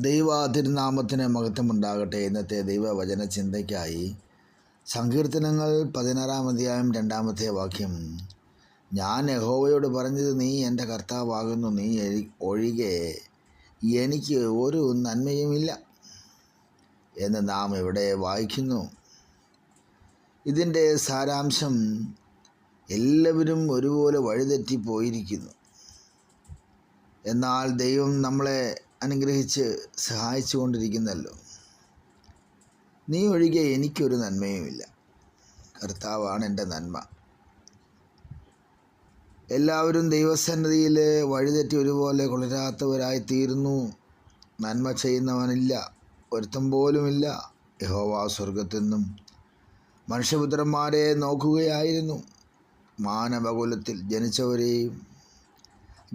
ദൈവ തിരുനാമത്തിന് മഹത്വമുണ്ടാകട്ടെ. ഇന്നത്തെ ദൈവവചന ചിന്തയ്ക്കായി സങ്കീർത്തനങ്ങൾ പതിനാറാം അധ്യായം രണ്ടാമത്തെ വാക്യം. ഞാൻ യഹോവയോട് പറഞ്ഞത് നീ എന്റെ കർത്താവാകുന്നു നീ ഒഴികെ എനിക്ക് ഒരു നന്മയുമില്ല എന്ന് നാം ഇവിടെ വായിക്കുന്നു. ഇതിന്റെ സാരാംശം എല്ലാവരും ഒരുപോലെ വഴിതെറ്റിപ്പോയിരിക്കുന്നു എന്നാൽ ദൈവം നമ്മളെ അനുഗ്രഹിച്ച് സഹായിച്ചു കൊണ്ടിരിക്കുന്നല്ലോ നീ ഒഴികെ എനിക്കൊരു നന്മയുമില്ല. കർത്താവാണ് എന്റെ നന്മ. എല്ലാവരും ദൈവസന്നിധിയിൽ വഴിതെറ്റി ഒരുപോലെ കൊളരാത്തവരായി തീരുന്നു നന്മ ചെയ്യുന്നവനില്ല ഒരുത്തം പോലുമില്ല. യഹോവ സ്വർഗത്തിൽ നിന്നും മനുഷ്യപുത്രന്മാരെ നോക്കുകയായിരുന്നു. മാനവകുലത്തിൽ ജനിച്ചവരെയും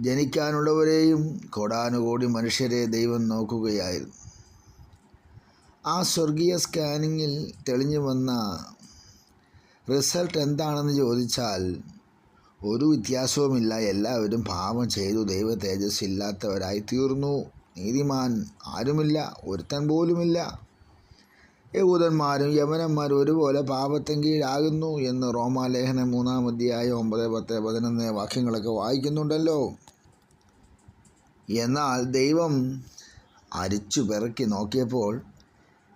ജനിക്കാനുള്ളവരെയും കോടാനുകോടി മനുഷ്യരെ ദൈവം നോക്കുകയായിരുന്നു. ആ സ്വർഗീയ സ്കാനിങ്ങിൽ തെളിഞ്ഞു വന്ന റിസൾട്ട് എന്താണെന്ന് ചോദിച്ചാൽ ഒരു വ്യത്യാസവുമില്ല. എല്ലാവരും പാപം ചെയ്തു. ദൈവ തേജസ് ഇല്ലാത്തവരായി തീർന്നു. നീതിമാൻ ആരുമില്ല. ഒരുത്തൻ പോലുമില്ല. യഹൂദന്മാരും യവനന്മാരും ഒരുപോലെ പാപത്തിൻ കീഴാകുന്നു എന്ന് റോമാലേഖനം മൂന്നാം അധ്യായം ഒമ്പത് പത്ത് പതിനൊന്ന് വാക്യങ്ങളൊക്കെ വായിക്കുന്നുണ്ടല്ലോ. എന്നാൽ ദൈവം അരിച്ചു പെറുക്കി നോക്കിയപ്പോൾ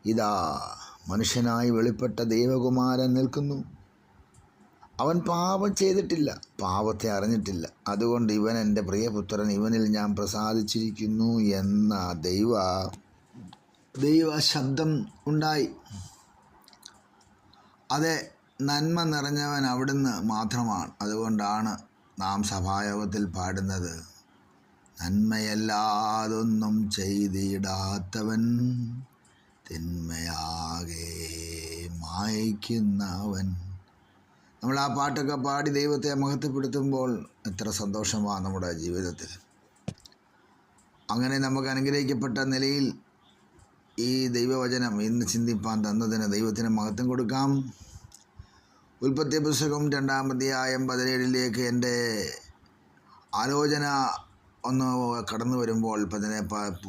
ഇതാ മനുഷ്യനായി വെളിപ്പെട്ട ദൈവകുമാരൻ നിൽക്കുന്നു. അവൻ പാപം ചെയ്തിട്ടില്ല. പാപത്തെ അറിഞ്ഞിട്ടില്ല. അതുകൊണ്ട് ഇവൻ എന്റെ പ്രിയപുത്രൻ ഇവനിൽ ഞാൻ പ്രസാദിച്ചിരിക്കുന്നു എന്ന ദൈവ ദൈവ ശബ്ദം ഉണ്ടായി. അതെ നന്മ നിറഞ്ഞവൻ അവിടുന്ന് മാത്രമാണ്. അതുകൊണ്ടാണ് നാം സഭായോഗത്തിൽ പാടുന്നത്. നന്മയല്ലാതൊന്നും ചെയ്തിടാത്തവൻ തിന്മയാകെ മായ്ക്കുന്നവൻ. നമ്മൾ ആ പാട്ടൊക്കെ പാടി ദൈവത്തെ മഹത്വപ്പെടുത്തുമ്പോൾ എത്ര സന്തോഷമാണ് നമ്മുടെ ജീവിതത്തിൽ. അങ്ങനെ നമുക്ക് അനുഗ്രഹിക്കപ്പെട്ട നിലയിൽ ഈ ദൈവവചനം ഇന്ന് ചിന്തിപ്പാൻ തന്നതിന് ദൈവത്തിന് മഹത്വം കൊടുക്കാം. ഉൽപ്പത്തി പുസ്തകം രണ്ടാമധ്യായം പതിനേഴിലേക്ക് എന്റെ ആലോചന ഒന്ന് കടന്നു വരുമ്പോൾ പതിനെ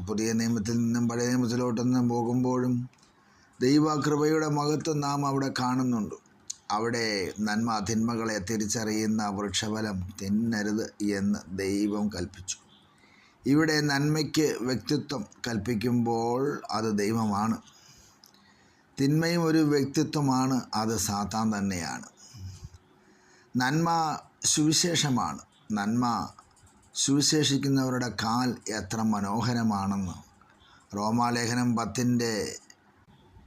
പുതിയ നിയമത്തിൽ നിന്നും പഴയ നിയമത്തിലോട്ടൊന്നും പോകുമ്പോഴും ദൈവകൃപയുടെ മഹത്വം നാം അവിടെ കാണുന്നുണ്ട്. അവിടെ നന്മ തിന്മകളെ തിരിച്ചറിയുന്ന വൃക്ഷഫലം തിന്നരുത് എന്ന് ദൈവം കൽപ്പിച്ചു. ഇവിടെ നന്മയ്ക്ക് വ്യക്തിത്വം കൽപ്പിക്കുമ്പോൾ അത് ദൈവമാണ്. തിന്മയും ഒരു വ്യക്തിത്വമാണ് അത് സാത്താൻ തന്നെയാണ്. നന്മ സുവിശേഷമാണ്. നന്മ സുവിശേഷിക്കുന്നവരുടെ കാൽ എത്ര മനോഹരമാണെന്ന് റോമാലേഖനം പത്തിന്റെ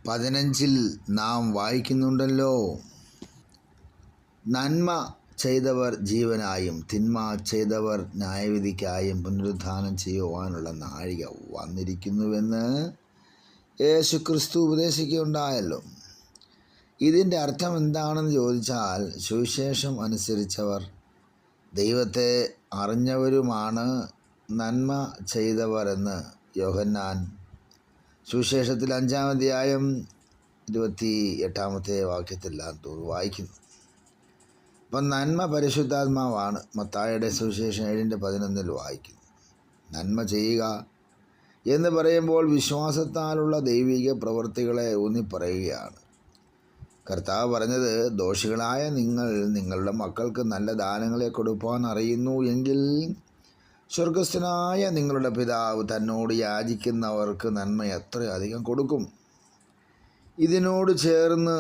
പതിനഞ്ചിൽ നാം വായിക്കുന്നുണ്ടല്ലോ. നന്മ ചെയ്തവർ ജീവനായും തിന്മ ചെയ്തവർ ന്യായവിധിക്കായും പുനരുദ്ധാനം ചെയ്യുവാനുള്ള നാഴിക വന്നിരിക്കുന്നുവെന്ന് യേശു ക്രിസ്തു ഉപദേശിക്കുകയുണ്ടായല്ലോ. ഇതിന്റെ അർത്ഥം എന്താണെന്ന് ചോദിച്ചാൽ സുവിശേഷം അനുസരിച്ചവർ ദൈവത്തെ അറിഞ്ഞവരുമാണ് നന്മ ചെയ്തവരെന്ന് യോഹന്നാൻ. സുവിശേഷത്തിൽ അഞ്ചാം അധ്യായം ഇരുപത്തി എട്ടാമത്തെ വാക്യത്തിലാണ് തോന്നുന്നു വായിക്കുന്നു അപ്പം നന്മ പരിശുദ്ധാത്മാവാണ് മത്തായുടെ സുവിശേഷം ഏഴിന്റെ പതിനൊന്നിൽ വായിക്കുന്നു നന്മ ചെയ്യുക എന്ന് പറയുമ്പോൾ വിശ്വാസത്താലുള്ള ദൈവിക പ്രവൃത്തികളെ ഊന്നി പറയുകയാണ് കർത്താവ് പറഞ്ഞത് ദോഷികളായ നിങ്ങൾ നിങ്ങളുടെ മക്കൾക്ക് നല്ല ദാനങ്ങളെ കൊടുപ്പാൻ അറിയുന്നു എങ്കിൽ സ്വർഗസ്ഥനായ നിങ്ങളുടെ പിതാവ് തന്നോട് യാചിക്കുന്നവർക്ക് നന്മ എത്ര അധികം കൊടുക്കും. ഇതിനോട് ചേർന്ന്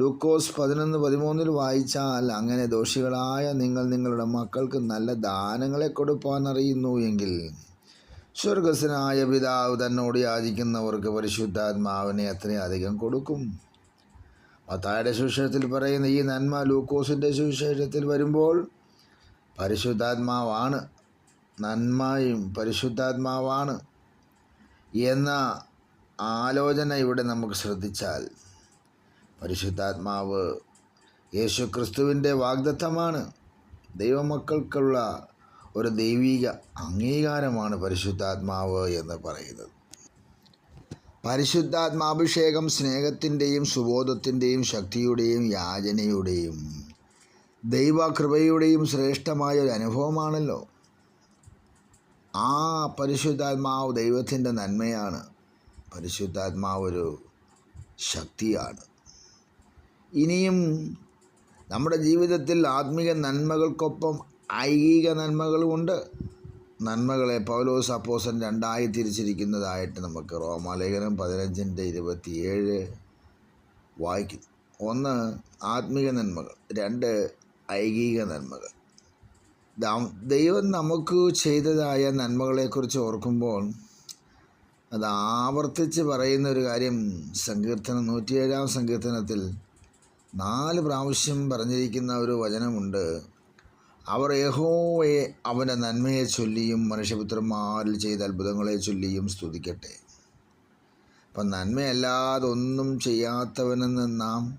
ലൂക്കോസ് പതിനൊന്ന് പതിമൂന്നിൽ വായിച്ചാൽ അങ്ങനെ ദോഷികളായ നിങ്ങൾ നിങ്ങളുടെ മക്കൾക്ക് നല്ല ദാനങ്ങളെ കൊടുപ്പാൻ അറിയുന്നു എങ്കിൽ സ്വർഗസ്വനായ പിതാവ് തന്നോട് യാചിക്കുന്നവർക്ക് പരിശുദ്ധാത്മാവിനെ എത്രയധികം കൊടുക്കും? മത്തായുടെ സുവിശേഷത്തിൽ പറയുന്ന ഈ നന്മ ലൂക്കോസിന്റെ സുവിശേഷത്തിൽ വരുമ്പോൾ പരിശുദ്ധാത്മാവാണ്. നന്മയും പരിശുദ്ധാത്മാവാണ് എന്ന ആലോചന ഇവിടെ നമുക്ക് ശ്രദ്ധിച്ചാൽ പരിശുദ്ധാത്മാവ് യേശു ക്രിസ്തുവിന്റെ വാഗ്ദത്തമാണ്. ദൈവമക്കൾക്കുള്ള ഒരു ദൈവിക അംഗീകാരമാണ് പരിശുദ്ധാത്മാവ് എന്ന് പറയുന്നത്. പരിശുദ്ധാത്മാഭിഷേകം സ്നേഹത്തിന്റെയും സുബോധത്തിന്റെയും ശക്തിയുടെയും യാചനയുടെയും ദൈവകൃപയുടെയും ശ്രേഷ്ഠമായ ഒരു അനുഭവമാണല്ലോ. ആ പരിശുദ്ധാത്മാവ് ദൈവത്തിന്റെ നന്മയാണ്. പരിശുദ്ധാത്മാവ് ഒരു ശക്തിയാണ്. ഇനിയും നമ്മുടെ ജീവിതത്തിൽ ആത്മീക നന്മകൾക്കൊപ്പം ഐഹിക നന്മകളുമുണ്ട് നന്മകളെ പൗലോസ് അപ്പോസൻ രണ്ടായി തിരിച്ചിരിക്കുന്നതായിട്ട് നമുക്ക് റോമാലേഖനം പതിനഞ്ചിന്റെ ഇരുപത്തിയേഴ് വായിക്കുന്നു. ഒന്ന് ആത്മീക നന്മകൾ. രണ്ട് ഐഹിക നന്മകൾ. ദൈവം നമുക്ക് ചെയ്തതായ നന്മകളെക്കുറിച്ച് ഓർക്കുമ്പോൾ അത് ആവർത്തിച്ച് പറയുന്ന ഒരു കാര്യം സങ്കീർത്തനം നൂറ്റിയേഴാം സങ്കീർത്തനത്തിൽ നാല് പ്രാവശ്യം പറഞ്ഞിരിക്കുന്ന ഒരു വചനമുണ്ട്. അവർ യഹോവയെ അവന്റെ നന്മയെ ചൊല്ലിയും മനുഷ്യപുത്രന്മാരിൽ ചെയ്ത അത്ഭുതങ്ങളെ ചൊല്ലിയും സ്തുതിക്കട്ടെ. അപ്പം നന്മയല്ലാതെ ഒന്നും ചെയ്യാത്തവനെന്ന് നാം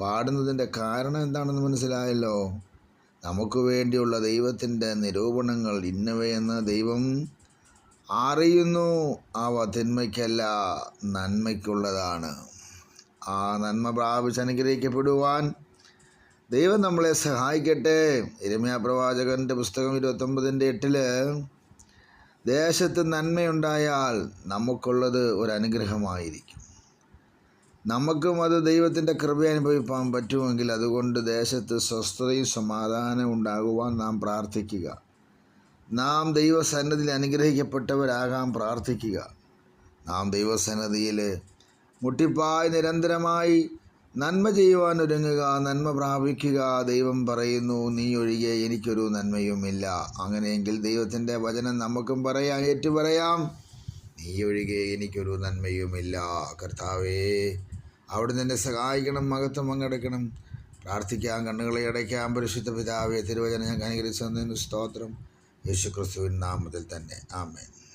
പാടുന്നതിന്റെ കാരണം എന്താണെന്ന് മനസ്സിലായല്ലോ? നമുക്ക് വേണ്ടിയുള്ള ദൈവത്തിന്റെ നിരൂപണങ്ങൾ ഇന്നവയെന്ന് ദൈവം അറിയുന്നു. അവ തിന്മയ്ക്കല്ല നന്മയ്ക്കുള്ളതാണ്. ആ നന്മ പ്രാപിച്ച് അനുഗ്രഹിക്കപ്പെടുവാൻ ദൈവം നമ്മളെ സഹായിക്കട്ടെ. ഇരമ്യ പ്രവാചകന്റെ പുസ്തകം ഇരുപത്തൊമ്പതിന്റെ എട്ടിൽ ദേശത്ത് നന്മയുണ്ടായാൽ നമുക്കുള്ളത് ഒരു അനുഗ്രഹമായിരിക്കും നമുക്കും അത് ദൈവത്തിന്റെ കൃപ അനുഭവിപ്പാൻ പറ്റുമെങ്കിൽ അതുകൊണ്ട് ദേശത്ത് സ്വസ്ഥതയും സമാധാനവും ഉണ്ടാകുവാൻ നാം പ്രാർത്ഥിക്കുക. നാം ദൈവസന്നദ്ധിയിൽ അനുഗ്രഹിക്കപ്പെട്ടവരാകാൻ പ്രാർത്ഥിക്കുക. നാം ദൈവസന്നദ്ധിയിൽ മുട്ടിപ്പായി നിരന്തരമായി നന്മ ചെയ്യുവാൻ ഒരുങ്ങുക നന്മ പ്രാപിക്കുക ദൈവം പറയുന്നു നീ ഒഴികെ എനിക്കൊരു നന്മയുമില്ല. അങ്ങനെയെങ്കിൽ ദൈവത്തിന്റെ വചനം നമുക്കും പറയാം ഏറ്റു പറയാം നീ ഒഴികെ എനിക്കൊരു നന്മയുമില്ല. കർത്താവേ അവിടുന്ന് എന്നെ സഹായിക്കണം മഹത്വം പങ്കെടുക്കണം. പ്രാർത്ഥിക്കാം കണ്ണുകളെ അടയ്ക്കാം. പരിശുദ്ധ പിതാവേ തിരുവചനം ഞാൻ തന്നതിന് സ്തോത്രം. യേശുക്രിസ്തുവിൻ നാമത്തിൽ തന്നെ. ആമേൻ.